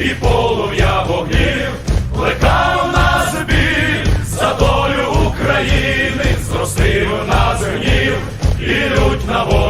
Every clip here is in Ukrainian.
і полум'я вогнів плекав на землі за долю України, зростив на землі і лють на волі.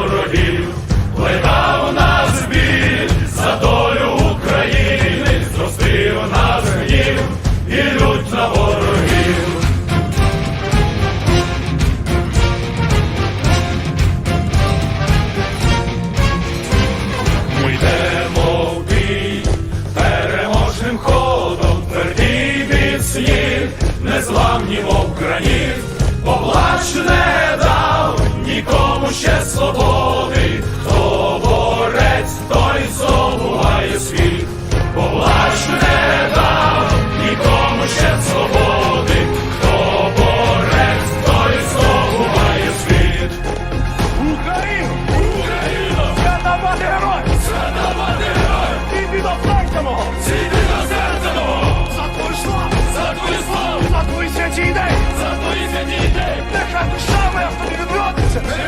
незламні мов граніт, поплач не дав нікому ще свободи, хто борець, той здобуває світ, поплач не дав нікому ще свободи, хто борець, той здобуває світ. Україна, Україна, свята герой, свята герой, і біда! Ця душа моя в тобі відродиться.